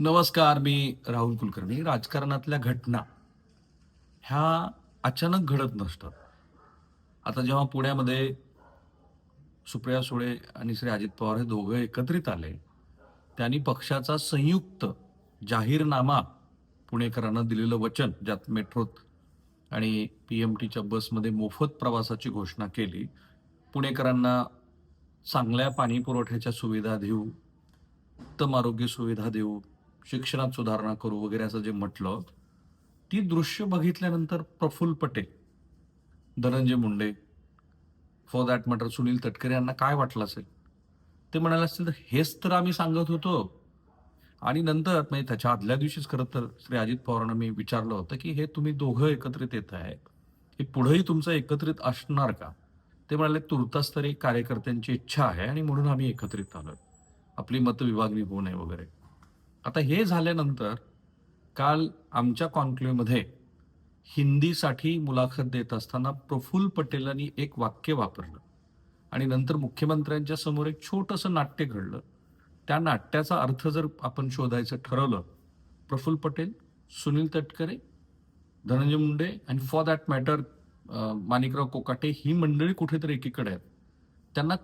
नमस्कार मी राहुल कुलकर्णी. राजकारणातल्या घटना ह्या अचानक घडत नसतात. आता जेव्हा पुण्यामध्ये सुप्रिया सुळे आणि श्री अजित पवार हे दोघं एकत्रित आले त्यांनी पक्षाचा संयुक्त जाहीरनामा पुणेकरांना दिलेलं वचन ज्यात मेट्रोत आणि पी एम टीच्या बसमध्ये मोफत प्रवासाची घोषणा केली पुणेकरांना चांगल्या पाणी पुरवठ्याच्या सुविधा देऊ उत्तम आरोग्य सुविधा देऊ शिक्षणात सुधारणा करू वगैरे असं जे म्हटलं ती दृश्य बघितल्यानंतर Praful Patel Dhananjay Munde for that matter Sunil Tatkare यांना काय वाटलं असेल? ते म्हणाले असतील तर हेच तर आम्ही सांगत होतो. आणि नंतर म्हणजे त्याच्या आदल्या दिवशीच खरं तर श्री अजित पवारांना मी विचारलं होतं की हे तुम्ही दोघं एकत्रित येत आहे हे पुढेही तुमचं एकत्रित असणार का? ते म्हणाले तुर्तास तरी कार्यकर्त्यांची इच्छा आहे आणि म्हणून आम्ही एकत्रित आलो आपली मतविभागणी होऊ नये वगैरे. आता हे झाल्यानंतर काल आमच्या कॉन्क्लेव्हमध्ये हिंदीसाठी मुलाखत देत असताना प्रफुल्ल पटेलांनी एक वाक्य वापरलं. आणि नंतर मुख्यमंत्र्यांच्या समोर एक छोटंसं नाट्य घडलं. त्या नाट्याचा अर्थ जर आपण शोधायचं ठरवलं प्रफुल्ल पटेल सुनील तटकरे धनंजय मुंडे आणि for that matter Manikrao Kokate ही मंडळी कुठेतरी एकीकडे आहेत. त्यांना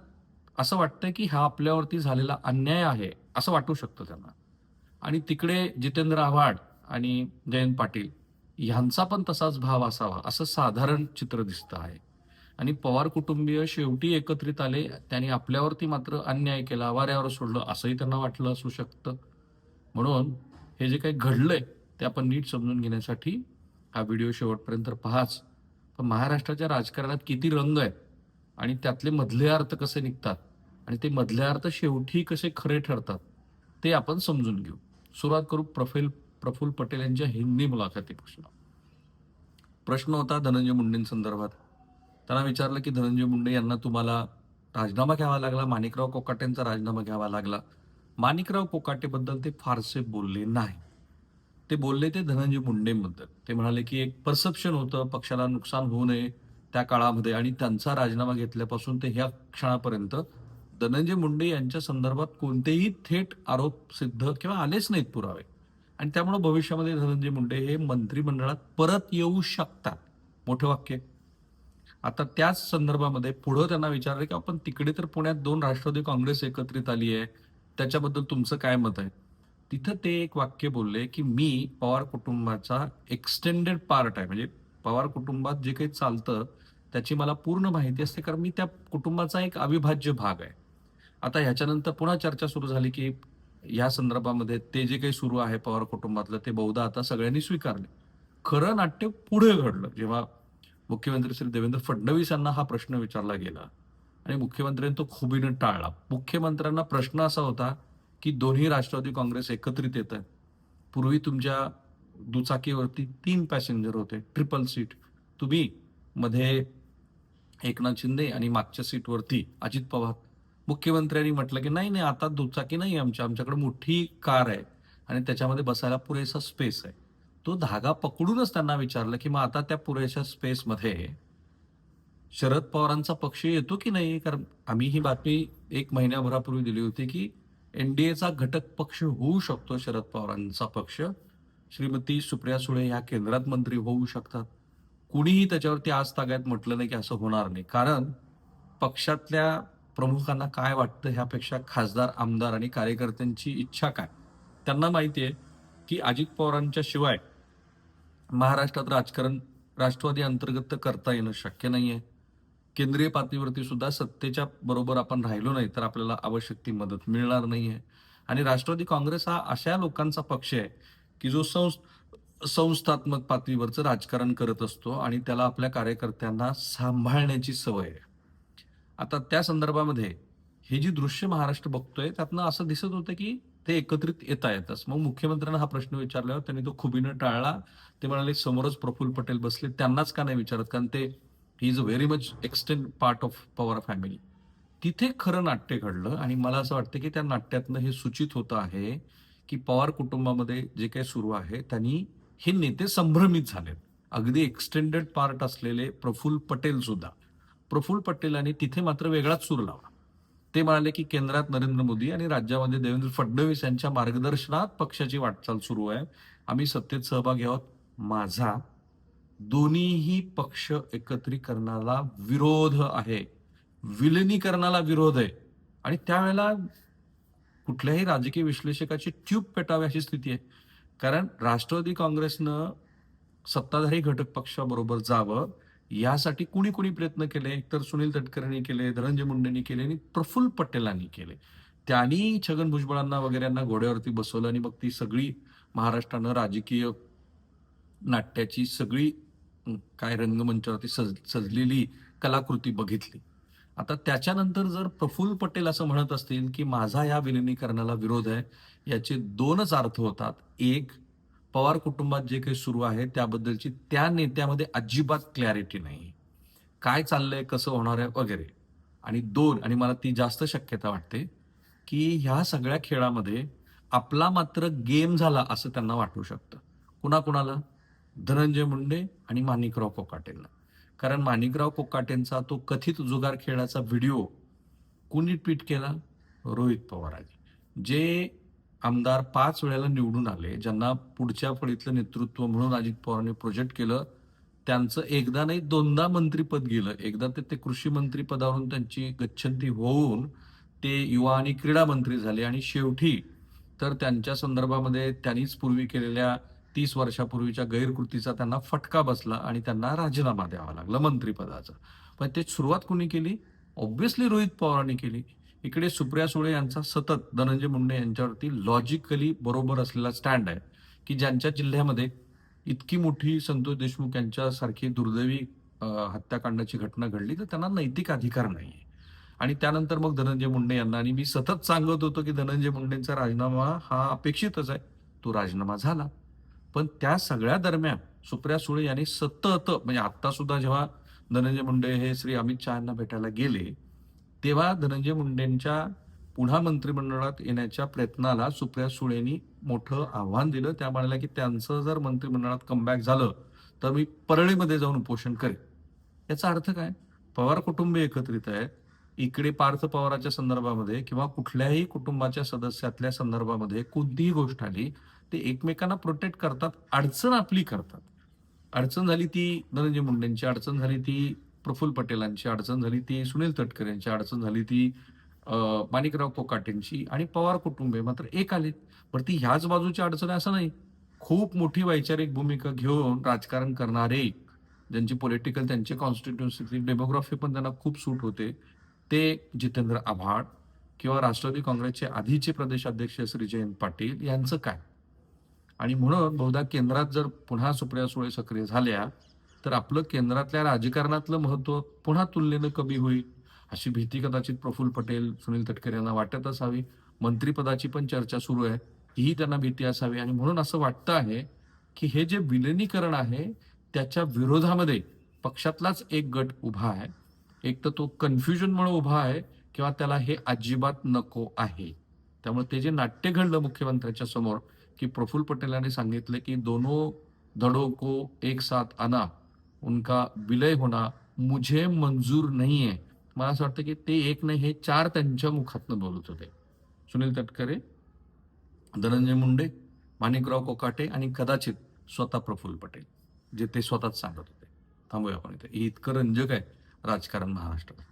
असं वाटतंय की हा आपल्यावरती झालेला अन्याय आहे असं वाटू शकतं त्यांना. आणि तिकडे जितेंद्र आव्हाड आणि जयंत पाटील ह्यांचा पण तसाच भाव असावा असं साधारण चित्र दिसतं आहे. आणि पवार कुटुंबीय शेवटी एकत्रित आले त्यांनी आपल्यावरती मात्र अन्याय केला वाऱ्यावर सोडलं असंही त्यांना वाटलं असू शकतं. म्हणून हे जे काही घडलंय ते आपण नीट समजून घेण्यासाठी हा व्हिडिओ शेवटपर्यंत पहाच. पण महाराष्ट्राच्या राजकारणात किती रंग आहेत आणि त्यातले मधले अर्थ कसे निघतात आणि ते मधले अर्थ शेवटी कसे खरे ठरतात ते आपण समजून घेऊ. सुरुवात करू प्रफेल प्रफुल्ल पटेल यांच्या हिंदी मुलाखतीपासून प्रश्न. होता धनंजय मुंडेंसंदर्भात त्यांना विचारलं की धनंजय मुंडे यांना तुम्हाला राजीनामा घ्यावा लागला? माणिकराव कोकाटेंचा राजीनामा घ्यावा लागला? माणिकराव कोकाटेबद्दल ते फारसे बोलले नाही. ते बोलले ते धनंजय मुंडेंबद्दल ते म्हणाले की एक परसेप्शन होतं पक्षाला नुकसान होऊ नये त्या काळामध्ये आणि त्यांचा राजीनामा घेतल्यापासून ते ह्या क्षणापर्यंत धनंजय मुंडे यांच्या संदर्भात कोणतेही थेट आरोप सिद्ध किंवा आलेच नाहीत पुरावे. आणि त्यामुळे भविष्यामध्ये धनंजय मुंडे हे मंत्रिमंडळात परत येऊ शकतात. मोठं वाक्य. आता त्याच संदर्भामध्ये पुढं त्यांना विचारलं की आपण तिकडे तर पुण्यात दोन राष्ट्रवादी काँग्रेस एकत्रित आली आहे. त्याच्याबद्दल तुमचं काय मत आहे? तिथं ते एक वाक्य बोलले की मी पवार कुटुंबाचा एक्सटेंडेड पार्ट आहे. म्हणजे पवार कुटुंबात जे काही चालतं त्याची मला पूर्ण माहिती असते. कारण मी त्या कुटुंबाचा एक अविभाज्य भाग आहे. आता ह्याच्यानंतर पुन्हा चर्चा सुरू झाली की या संदर्भामध्ये ते जे काही सुरू आहे पवार कुटुंबातलं ते बहुधा आता सगळ्यांनी स्वीकारले. खरं नाट्य पुढे घडलं. जेव्हा मुख्यमंत्री श्री देवेंद्र फडणवीस यांना हा प्रश्न विचारला गेला आणि मुख्यमंत्र्यांनी तो खुबीनं टाळला. मुख्यमंत्र्यांना प्रश्न असा होता की दोन्ही राष्ट्रवादी काँग्रेस एकत्रित येत आहे पूर्वी तुमच्या दुचाकीवरती तीन पॅसेंजर होते ट्रिपल सीट. तुम्ही मध्ये एकनाथ शिंदे आणि मागच्या सीटवरती अजित पवार मुख्यमंत्र्यांनी म्हटलं की नाही नाही आता दुचाकी नाही आमच्या आमच्याकडे मोठी कार आहे आणि त्याच्यामध्ये बसायला पुरेसा स्पेस आहे. तो धागा पकडूनच त्यांना विचारलं की मग आता त्या पुरेशा स्पेसमध्ये शरद पवारांचा पक्ष येतो की नाही? कारण आम्ही ही बातमी एक महिन्याभरापूर्वी दिली होती की एनडीएचा घटक पक्ष होऊ शकतो शरद पवारांचा पक्ष. श्रीमती सुप्रिया सुळे ह्या केंद्रात मंत्री होऊ शकतात. कुणीही त्याच्यावरती आज ताग्यात म्हटलं नाही की असं होणार नाही. कारण पक्षातल्या प्रमुखांना काय वाटतं ह्यापेक्षा खासदार आमदार आणि कार्यकर्त्यांची इच्छा काय? त्यांना माहिती आहे की अजित पवारांच्या शिवाय महाराष्ट्रात राजकारण राष्ट्रवादी अंतर्गत करता येणं शक्य नाही आहे केंद्रीय पातळीवरती सुद्धा सत्तेच्या बरोबर आपण राहिलो नाही तर आपल्याला आवश्यक ती मदत मिळणार नाही आहे आणि राष्ट्रवादी काँग्रेस हा अशा लोकांचा पक्ष आहे की जो संस संस्थात्मक पातळीवरचं राजकारण करत असतो आणि त्याला आपल्या कार्यकर्त्यांना सांभाळण्याची सवय आहे. आता त्या संदर्भामध्ये हे जी दृश्य महाराष्ट्र बघतोय त्यातनं असं दिसत होतं की ते एकत्रित येता येतच. मग मुख्यमंत्र्यांना हा प्रश्न विचारल्यावर त्यांनी तो खुबीनं टाळला. ते म्हणाले समोरच प्रफुल्ल पटेल बसले त्यांनाच का नाही विचारत? कारण ते he is a very much extend part of Pawar family तिथे खरं नाट्य घडलं आणि मला असं वाटतं की त्या नाट्यातनं हे सूचित होतं आहे की पवार कुटुंबामध्ये जे काही सुरू आहे त्यांनी हे नेते संभ्रमित झालेत. अगदी एक्सटेंडेड पार्ट असलेले प्रफुल्ल पटेल सुद्धा. प्रफुल्ल पटेलांनी तिथे मात्र वेगळाच सूर लावला. ते म्हणाले की केंद्रात नरेंद्र मोदी आणि राज्यामध्ये देवेंद्र फडणवीस यांच्या मार्गदर्शनात पक्षाची वाटचाल सुरू आहे. आम्ही सत्तेत सहभागी आहोत. माझा दोन्हीही पक्ष एकत्रीकरणाला विरोध आहे. विलिनीकरणाला विरोध आहे. आणि त्यावेळेला कुठल्याही राजकीय विश्लेषकाची ट्यूब पेटावी अशी स्थिती आहे. कारण राष्ट्रवादी काँग्रेसनं सत्ताधारी घटक पक्षाबरोबर जावं यासाठी कुणी कुणी प्रयत्न केले? एकतर सुनील तटकरेंनी केले धनंजय मुंडेंनी केले आणि प्रफुल्ल पटेलांनी केले. त्यांनी छगन भुजबळांना वगैरेंना घोड्यावरती बसवलं आणि मग ती सगळी महाराष्ट्रानं राजकीय नाट्याची सगळी काय रंगमंचावरती सज सजलेली कलाकृती बघितली. आता त्याच्यानंतर जर प्रफुल्ल पटेल असं म्हणत असतील की माझा या विलिनीकरणाला विरोध आहे याचे दोनच अर्थ होतात. एक पवार कुटुंबात जे काही सुरू आहे त्याबद्दलची त्या नेत्यामध्ये अजिबात क्लॅरिटी नाही. काय चाललंय कसं होणार आहे वगैरे. आणि दोन आणि मला ती जास्त शक्यता वाटते की ह्या सगळ्या खेळामध्ये आपला मात्र गेम झाला असं त्यांना वाटू शकतं. कुणाकुणाला? धनंजय मुंडे आणि माणिकराव कोकाटेंना. कारण माणिकराव कोकाटेंचा तो कथित जुगार खेळाचा व्हिडिओ कुणी ट्विट केला? रोहित पवारांनी. जे आमदार पाच वेळेला निवडून आले ज्यांना पुढच्या फळीतलं नेतृत्व म्हणून अजित पवारांनी प्रोजेक्ट केलं. त्यांचं एकदा नाही दोनदा मंत्रीपद गेलं. एकदा ते ते कृषी मंत्री पदावरून त्यांची गच्छंती होऊन ते युवा आणि क्रीडा मंत्री झाले. आणि शेवटी तर त्यांच्या संदर्भामध्ये त्यांनीच पूर्वी केलेल्या तीस वर्षापूर्वीच्या गैरकृतीचा त्यांना फटका बसला आणि त्यांना राजीनामा द्यावा लागला मंत्रिपदाचा. पण ते सुरुवात कोणी केली? ऑब्व्हियसली रोहित पवारांनी केली. इकडे सुप्रिया सुळे यांचा सतत धनंजय मुंडे यांच्यावरती लॉजिकली बरोबर असलेला स्टँड आहे की ज्यांच्या जिल्ह्यामध्ये इतकी मोठी संतोष देशमुख यांच्यासारखी दुर्दैवी हत्याकांडाची घटना घडली तर त्यांना नैतिक अधिकार नाही आणि त्यानंतर मग धनंजय मुंडे यांना आणि मी सतत सांगत होतो की धनंजय मुंडेंचा राजीनामा हा अपेक्षितच आहे. तो राजीनामा झाला. पण त्या सगळ्या दरम्यान सुप्रिया सुळे यांनी सतत म्हणजे आता सुद्धा जेव्हा धनंजय मुंडे हे श्री अमित शहा यांना भेटायला गेले तेव्हा धनंजय मुंडेंच्या पुन्हा मंत्रिमंडळात येण्याच्या प्रयत्नाला सुप्रिया सुळेंनी मोठं आव्हान दिलं. त्या म्हणाल्या की त्यांचं जर मंत्रिमंडळात कमबॅक झालं तर मी परळीमध्ये जाऊन उपोषण करेन. याचा अर्थ काय? पवार कुटुंब एकत्रित आहेत इकडे पार्थ पवाराच्या संदर्भामध्ये किंवा कुठल्याही कुटुंबाच्या सदस्यातल्या संदर्भामध्ये कोणतीही गोष्ट आली ते एकमेकांना प्रोटेक्ट करतात अडचण आपली करतात. अडचण झाली ती धनंजय मुंडेंची अडचण झाली ती प्रफुल्ल पटेलांची अडचण झाली ती सुनील तटकर यांची अडचण झाली ती माणिकराव कोकाटेंची आणि पवार कुटुंबे मात्र एक आले पण ती ह्याच बाजूची अडचण असं नाही. खूप मोठी वैचारिक भूमिका घेऊन राजकारण करणारे ज्यांची पॉलिटिकल त्यांचे कॉन्स्टिट्युन्सी डेमोग्राफी पण त्यांना खूप सूट होते ते जितेंद्र आव्हाड किंवा राष्ट्रवादी काँग्रेसचे आधीचे प्रदेशाध्यक्ष श्री जयंत पाटील यांचं काय? आणि म्हणून बहुधा केंद्रात जर पुन्हा सुप्रिया सुळे सक्रिय झाल्या तर आपलं केंद्रातल्या राजकारणातलं महत्त्व पुन्हा तुलनेनं कमी होईल अशी भीती कदाचित प्रफुल्ल पटेल सुनील तटकरे यांना वाटत असावी. मंत्रीपदाची पण चर्चा सुरू आहे. ही त्यांना भीती असावी. आणि म्हणून असं वाटतं आहे की हे जे विलिनीकरण आहे त्याच्या विरोधामध्ये पक्षातलाच एक गट उभा आहे. एक तर तो कन्फ्युजनमुळे उभा आहे किंवा त्याला हे अजिबात नको आहे. त्यामुळे ते जे नाट्य घडलं मुख्यमंत्र्यांच्या समोर की प्रफुल्ल पटेल यांनी सांगितलं की दोनों धडो को एक साथ आना उनका विलय होना मुझे मंजूर नाही आहे मला असं वाटतं की ते एक नाही हे चार त्यांच्या मुखातनं बोलत होते. सुनील तटकरे धनंजय मुंडे माणिकराव कोकाटे आणि कदाचित स्वतः प्रफुल्ल पटेल जे ते स्वतःच सांगत होते. थांबूया आपण इथे. इतकं रंजक आहे राजकारण महाराष्ट्रात